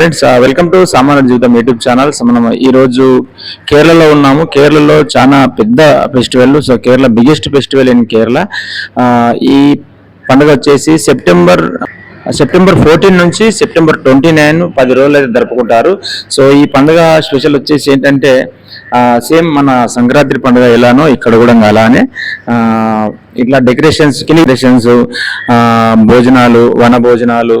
Friends welcome to సామాన్య జీవితం YouTube channel మనం ఈరోజు కేరళలో ఉన్నాము. కేరళలో చాలా పెద్ద festival so Kerala biggest festival in Kerala. Uh, ఈ పండుగ వచ్చేసి సెప్టెంబర్ సెప్టెంబర్ ఫోర్టీన్ నుంచి సెప్టెంబర్ ట్వంటీ నైన్ పది రోజులు అయితే జరుపుకుంటారు. సో ఈ పండుగ స్పెషల్ వచ్చేసి ఏంటంటే uh, సేమ్ మన సంక్రాంతి పండుగ ఎలానో ఇక్కడ కూడా అలానే. Uh, ఇట్లా డెకరేషన్స్ డెకరేషన్స్ భోజనాలు వన భోజనాలు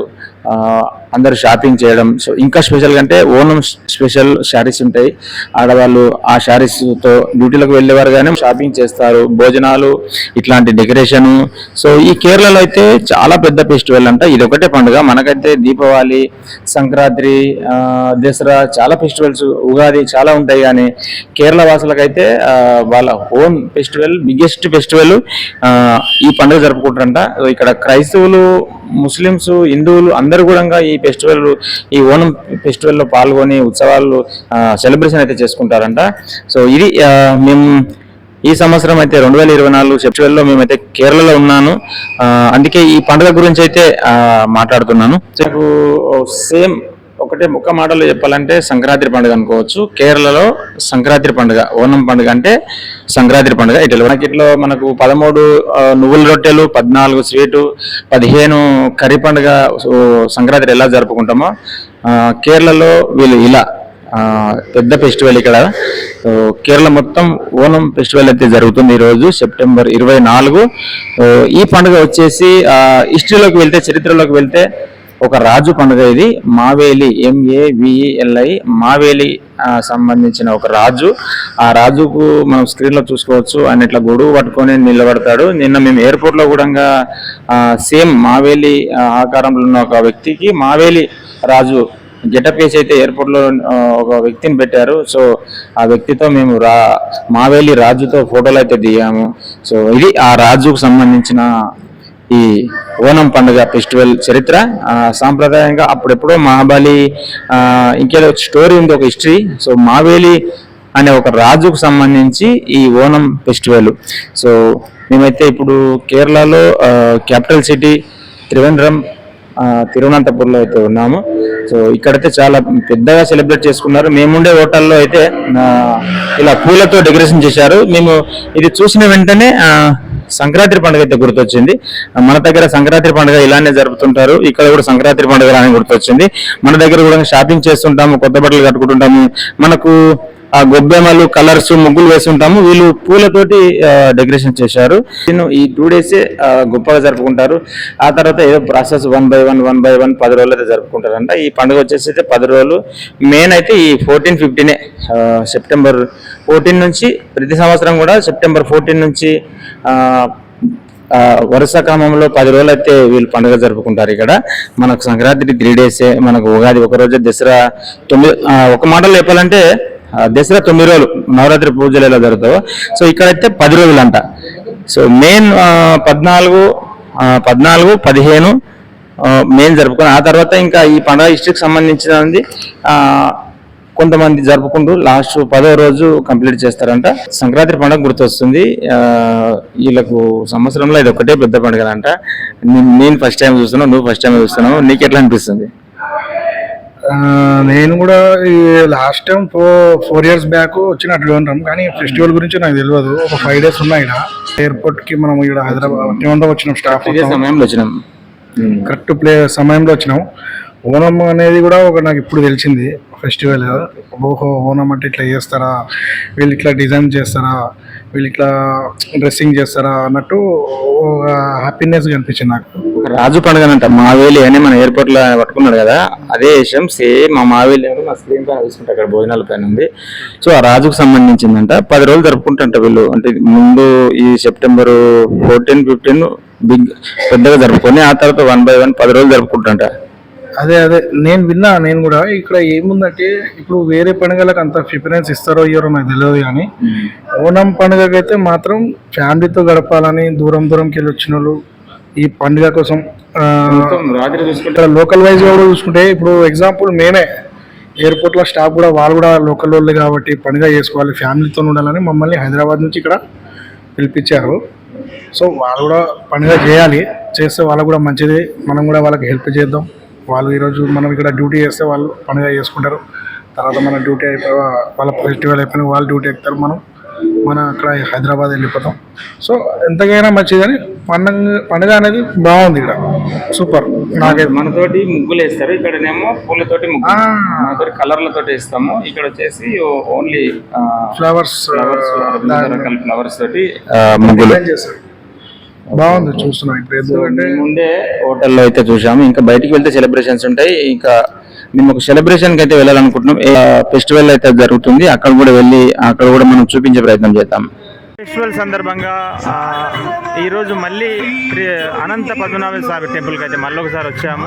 అందరూ షాపింగ్ చేయడం. సో ఇంకా స్పెషల్ అంటే ఓనం స్పెషల్ శారీస్ ఉంటాయి. ఆడవాళ్ళు ఆ శారీస్తో డ్యూటీలకు వెళ్ళేవారు కానీ షాపింగ్ చేస్తారు. భోజనాలు ఇట్లాంటి డెకరేషన్ సో ఈ కేరళలో అయితే చాలా పెద్ద ఫెస్టివల్ అంట. ఇది ఒకటే పండుగ. మనకైతే దీపావళి సంక్రాంతి దసరా చాలా ఫెస్టివల్స్ ఉగాది చాలా ఉంటాయి కానీ కేరళ వాసులకైతే వాళ్ళ ఓన్ ఫెస్టివల్ బిగ్గెస్ట్ ఫెస్టివల్ ఈ పండుగ జరుపుకుంటారంట. ఇక్కడ క్రైస్తవులు ముస్లిమ్స్ హిందువులు అందరూ కూడా ఈ ఫెస్టివల్ ఈ ఓణం ఫెస్టివల్లో పాల్గొని ఉత్సవాలు సెలబ్రేషన్ అయితే చేసుకుంటారంట. సో ఇది మేము ఈ సంవత్సరం అయితే రెండు వేల ఇరవై నాలుగు సెప్టెంబర్లో మేమైతే కేరళలో ఉన్నాను. అందుకే ఈ పండుగ గురించి అయితే మాట్లాడుతున్నాను. సేమ్ ఒకటే ఒక్క మాటలో చెప్పాలంటే సంక్రాంతి పండుగ అనుకోవచ్చు. కేరళలో సంక్రాంతి పండుగ ఓనం పండుగ అంటే సంక్రాంతి పండుగ. ఇట్లా మనకి ఇట్లా మనకు పదమూడు నువ్వుల రొట్టెలు పద్నాలుగు స్వీటు పదిహేను కర్రీ పండుగ సంక్రాంతి ఎలా జరుపుకుంటామో కేరళలో వీళ్ళు ఇలా పెద్ద ఫెస్టివల్ ఇక్కడ. కేరళ మొత్తం ఓనం ఫెస్టివల్ అయితే జరుగుతుంది ఈరోజు సెప్టెంబర్ ఇరవై నాలుగు. ఈ పండుగ వచ్చేసి హిస్టరీలోకి వెళ్తే చరిత్రలోకి వెళ్తే ఒక రాజు పండుగ ఇది. మావేలి ఎంఏవిఎల్ఐ మావేలి సంబంధించిన ఒక రాజు. ఆ రాజుకు మనం స్క్రీన్లో చూసుకోవచ్చు. ఆయన ఇట్లా గొడుగు పట్టుకొని నిలబడతాడు. నిన్న మేము ఎయిర్పోర్ట్లో కూడా సేమ్ మావేలి ఆకారంలో ఉన్న ఒక వ్యక్తికి మావేలి రాజు గెటప్ వేసి అయితే ఎయిర్పోర్ట్లో ఒక వ్యక్తిని పెట్టారు. సో ఆ వ్యక్తితో మేము రా మావేలి రాజుతో ఫోటోలు అయితే దిగాము. సో ఇది ఆ రాజుకు సంబంధించిన ఈ ఓనం పండుగ ఫెస్టివల్ చరిత్ర సాంప్రదాయంగా అప్పుడెప్పుడో మహాబలి ఇంకేదో స్టోరీ ఉంది ఒక హిస్టరీ. సో మావేలి అనే ఒక రాజుకు సంబంధించి ఈ ఓనం ఫెస్టివల్. సో మేమైతే ఇప్పుడు కేరళలో క్యాపిటల్ సిటీ త్రివేంద్రం తిరువనంతపురంలో అయితే ఉన్నాము. సో ఇక్కడైతే చాలా పెద్దగా సెలబ్రేట్ చేసుకున్నారు. మేముండే హోటల్లో అయితే ఇలా పూలతో డెకరేషన్ చేశారు. మేము ఇది చూసిన వెంటనే సంక్రాంతి పండుగ అయితే గుర్తొచ్చింది. మన దగ్గర సంక్రాంతి పండుగ ఇలానే జరుపుతుంటారు. ఇక్కడ కూడా సంక్రాంతి పండుగ అని గుర్తొచ్చింది. మన దగ్గర కూడా షాపింగ్ చేస్తుంటాము కొత్త బట్టలు కట్టుకుంటుంటాము. మనకు ఆ గొబ్బెమ్మలు కలర్స్ ముగ్గులు వేస్తుంటాము వీళ్ళు పూలతోటి డెకరేషన్ చేశారు. నేను ఈ టూ డేస్ గొప్పగా జరుపుకుంటారు. ఆ తర్వాత ఏదో process one by one one by one పది రోజులు అయితే జరుపుకుంటారంట. ఈ పండుగ వచ్చేసి అయితే పది రోజులు. మెయిన్ అయితే ఈ ఫోర్టీన్ ఫిఫ్టీనే సెప్టెంబర్ ఫోర్టీన్ నుంచి ప్రతి సంవత్సరం కూడా సెప్టెంబర్ ఫోర్టీన్ నుంచి వరుస క్రమంలో పది రోజులు అయితే వీళ్ళు పండుగ జరుపుకుంటారు ఇక్కడ. మనకు సంక్రాంతి త్రీ డేసే మనకు ఉగాది ఒక రోజు దసరా తొమ్మిది ఒక మాటలో చెప్పాలంటే దసరా తొమ్మిది రోజులు నవరాత్రి పూజలు ఎలా జరుగుతాయో సో ఇక్కడైతే పది రోజులు అంట సో మెయిన్ పద్నాలుగు పద్నాలుగు పదిహేను మెయిన్ జరుపుకుని ఆ తర్వాత ఇంకా ఈ పండుగ హిస్టరీకి సంబంధించినది కొంతమంది జరుపుకుంటూ లాస్ట్ పదో రోజు కంప్లీట్ చేస్తారంట. సంక్రాంతి పండుగ గుర్తొస్తుంది. వీళ్ళకు సంవత్సరంలో ఇది ఒకటే పెద్ద పండుగ అంట నేను ఫస్ట్ టైం చూస్తున్నావు నువ్వు ఫస్ట్ టైం చూస్తున్నావు నీకు ఎట్లా అనిపిస్తుంది? నేను కూడా ఈ last time four four years back వచ్చినట్లు ఉంటాం కానీ ఫెస్టివల్ గురించి నాకు తెలియదు. ఒక ఫైవ్ డేస్ ఉన్నాయి ఇక్కడ ఎయిర్పోర్ట్కి మనం ఇక్కడ హైదరాబాద్ వచ్చినాం స్టాఫ్ సమయంలో వచ్చినాం. కరెక్ట్ ప్లే సమయంలో వచ్చినాం. ఓనం అనేది కూడా ఒక నాకు ఇప్పుడు తెలిసింది ఫెస్టివల్ ఓహో ఓనం అంటే ఇట్లా చేస్తారా? వీళ్ళు ఇట్లా డిజైన్ చేస్తారా? వీళ్ళు ఇట్లా డ్రెస్సింగ్ చేస్తారా అన్నట్టు ఒక హ్యాపీనెస్ కనిపించింది నాకు. రాజు పండుగ అంట మావేలి అని మన ఎయిర్పోర్ట్లో పట్టుకున్నాడు కదా అదే విషయం సేమ్ మా మావేలి అని మా స్క్రీన్ పైన చూసుకుంటే అక్కడ భోజనాల పైన ఉంది. సో ఆ రాజుకు సంబంధించిందంట పది రోజులు జరుపుకుంటారంట వీళ్ళు అంటే ముందు ఈ సెప్టెంబర్ ఫోర్టీన్ ఫిఫ్టీన్ బిగ్ పెద్దగా జరుపుకొని ఆ తర్వాత వన్ బై వన్ పది రోజులు జరుపుకుంటారంట అదే అదే. నేను విన్నా నేను కూడా. ఇక్కడ ఏముందంటే ఇప్పుడు వేరే పండుగలకు అంత ప్రిఫరెన్స్ ఇస్తారో ఇయ్యారో నాకు తెలియదు కానీ ఓనం పండుగకైతే మాత్రం ఫ్యామిలీతో గడపాలని దూరం దూరంకి వెళ్ళి వచ్చిన వాళ్ళు ఈ పండుగ కోసం రాత్రి చూసుకుంటే లోకల్ వైజ్ కూడా చూసుకుంటే ఇప్పుడు ఎగ్జాంపుల్ మేమే. ఎయిర్పోర్ట్లో స్టాఫ్ కూడా వాళ్ళు కూడా లోకల్ వాళ్ళే కాబట్టి పండుగ చేసుకోవాలి ఫ్యామిలీతో ఉండాలని మమ్మల్ని హైదరాబాద్ నుంచి ఇక్కడ పిలిపించారు. సో వాళ్ళు కూడా పండుగ చేయాలి. చేస్తే వాళ్ళకు కూడా మంచిది. మనం కూడా వాళ్ళకి హెల్ప్ చేద్దాం. వాళ్ళు ఈరోజు మనం ఇక్కడ డ్యూటీ చేస్తే వాళ్ళు పండుగ చేసుకుంటారు. తర్వాత మన డ్యూటీ అయిపోయి వాళ్ళ ఫెస్టివల్ అయిపోయిన వాళ్ళు డ్యూటీ ఎక్కుతారు మనం. మన అక్కడ హైదరాబాద్ వెళ్ళిపోతాం. సో ఎంతకైనా మంచిదని పండుగ పండుగ అనేది బాగుంది ఇక్కడ. సూపర్. నాకైతే మనతోటి ముగ్గులు వేస్తారు. ఇక్కడనేమో పూలతోటి ముగ్గులు. మనతోటి కలర్లతోటి వేస్తాము. ఇక్కడ వచ్చేసి ఓన్లీ ఫ్లవర్స్ ఫ్లవర్స్ ఫ్లవర్స్ తోటి ముగ్గులు. చేస్తారు బాగుంది చూస్తున్నాం ఇప్పుడు హోటల్లో అయితే చూసాము. ఇంకా బయటికి వెళ్తే సెలబ్రేషన్స్ ఉంటాయి. ఇంకా మేము ఒక సెలబ్రేషన్కి అయితే వెళ్ళాలనుకుంటున్నాం. ఫెస్టివల్ అయితే జరుగుతుంది. అక్కడ కూడా వెళ్ళి అక్కడ కూడా మనం చూపించే ప్రయత్నం చేద్దాం. ఫెస్టివల్ సందర్భంగా ఈరోజు మళ్ళీ అనంత పద్మనాభ స్వామి టెంపుల్కి అయితే మళ్ళీ ఒకసారి వచ్చాము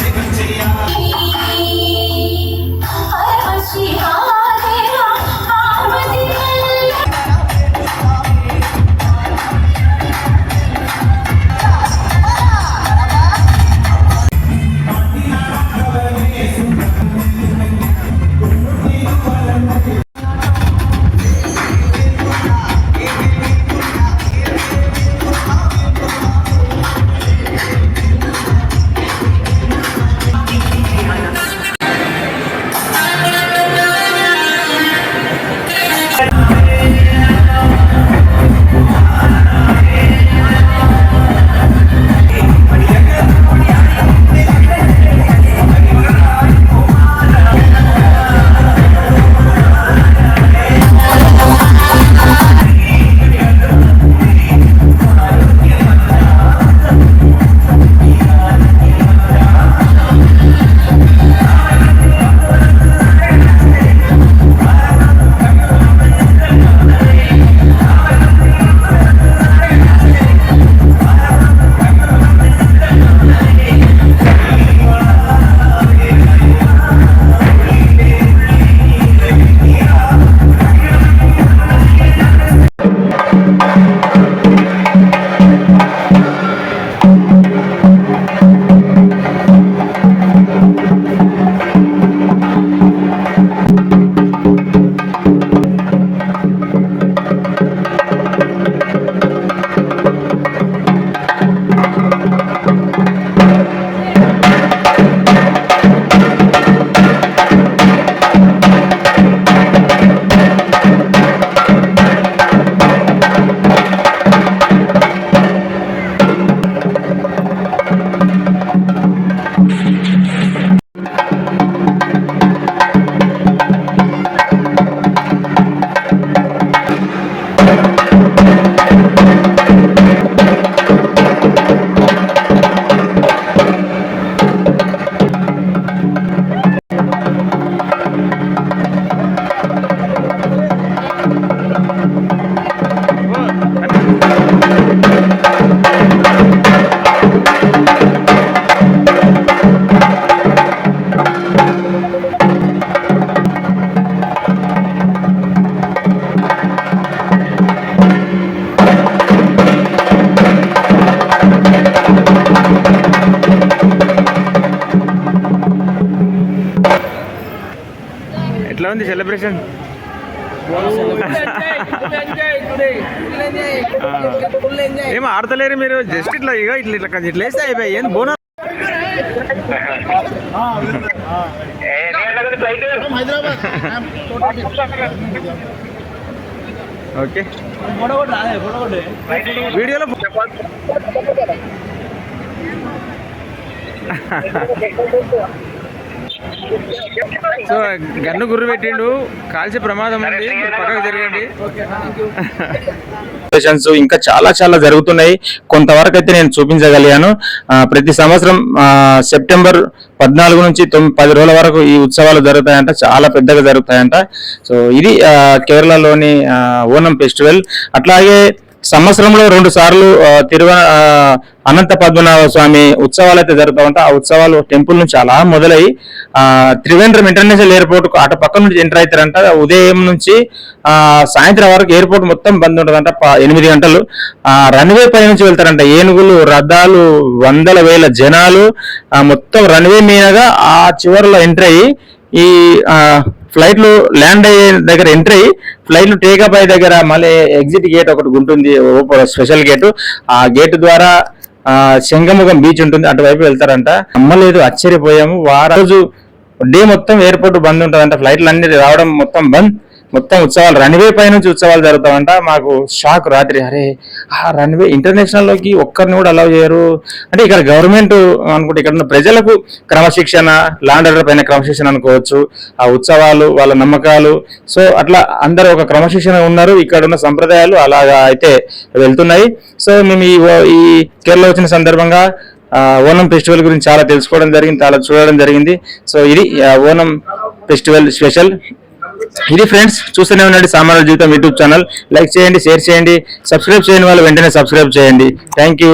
సెలబ్రేషన్ ఏం ఆడతలేరు మీరు జస్ట్ ఇట్లా ఇక ఇట్లా ఇట్లా ఇట్లా వేస్తే అయిపోయి ఏంది బోనా ఓకే. వీడియోలో సో గన్ను గుర్రు పెట్టిండు. కాల్చే ప్రమాదం ఉంది. పక్కకు జరగండి ఇంకా చాలా చాలా జరుగుతున్నాయి. కొంతవరకు అయితే నేను చూపించగలిగాను. ప్రతి సంవత్సరం సెప్టెంబర్ పద్నాలుగు నుంచి తొమ్మిది పది రోజుల వరకు ఈ ఉత్సవాలు జరుగుతాయంట. చాలా పెద్దగా జరుగుతాయంట. సో ఇది కేరళలోని ఓనం ఫెస్టివల్. అట్లాగే సంవత్సరంలో రెండు సార్లు తిరువ అనంత పద్మనాభ స్వామి ఉత్సవాలు అయితే జరుగుతూ ఉంటాయి ఆ ఉత్సవాలు టెంపుల్ నుంచి అలా మొదలై త్రివేంద్రం ఇంటర్నేషనల్ ఎయిర్పోర్ట్కు అటు పక్క నుంచి ఎంటర్ అవుతారంట ఉదయం నుంచి సాయంత్రం వరకు ఎయిర్పోర్ట్ మొత్తం బంద్ ఉంటుందంట ఎనిమిది గంటలు. రన్వే పై నుంచి వెళ్తారంట. ఏనుగులు రథాలు వందల వేల జనాలు మొత్తం రన్వే మీదగా ఆ చివరిలో ఎంటర్ అయ్యి ఈ ఫ్లైట్లు ల్యాండ్ అయ్యే దగ్గర ఎంట్రీ అయ్యి ఫ్లైట్లు టేకప్ అయ్యే దగ్గర మళ్ళీ ఎగ్జిట్ గేట్ ఒకటి ఉంటుంది స్పెషల్ గేట్ ఆ గేట్ ద్వారా శంగముఖం బీచ్ ఉంటుంది అటువైపు వెళ్తారంట. నమ్మలేదు ఆశ్చర్యపోయాము. వారం రోజు డే మొత్తం ఎయిర్పోర్ట్ బంద్ ఉంటుందంట. ఫ్లైట్లు అన్ని రావడం మొత్తం బంద్. మొత్తం ఉత్సవాలు రన్వే పై నుంచి ఉత్సవాలు జరుగుతామంట మాకు షాక్ రాత్రి. అరే ఆ రన్వే ఇంటర్నేషనల్లోకి ఒక్కరిని కూడా అలౌ చేయరు. అంటే ఇక్కడ గవర్నమెంట్ అనుకుంటే ఇక్కడ ఉన్న ప్రజలకు క్రమశిక్షణ లాండర్ పైన క్రమశిక్షణ అనుకోవచ్చు. ఆ ఉత్సవాలు వాళ్ళ నమ్మకాలు. సో అట్లా అందరూ ఒక క్రమశిక్షణ ఉన్నారు. ఇక్కడ ఉన్న సంప్రదాయాలు అలాగా అయితే వెళ్తున్నాయి. సో మేము ఈ ఓ- ఈ కేరళ వచ్చిన సందర్భంగా ఓనం ఫెస్టివల్ గురించి చాలా తెలుసుకోవడం జరిగింది చాలా చూడడం జరిగింది. సో ఇది ఓనం ఫెస్టివల్ స్పెషల్. ఇది ఫ్రెండ్స్ చూస్తూనే ఉండండి Samanya Jeevitham YouTube channel. Like చేయండి షేర్ చేయండి సబ్స్క్రైబ్ చేయని వాళ్ళు వెంటనే సబ్స్క్రైబ్ చేయండి. Thank you.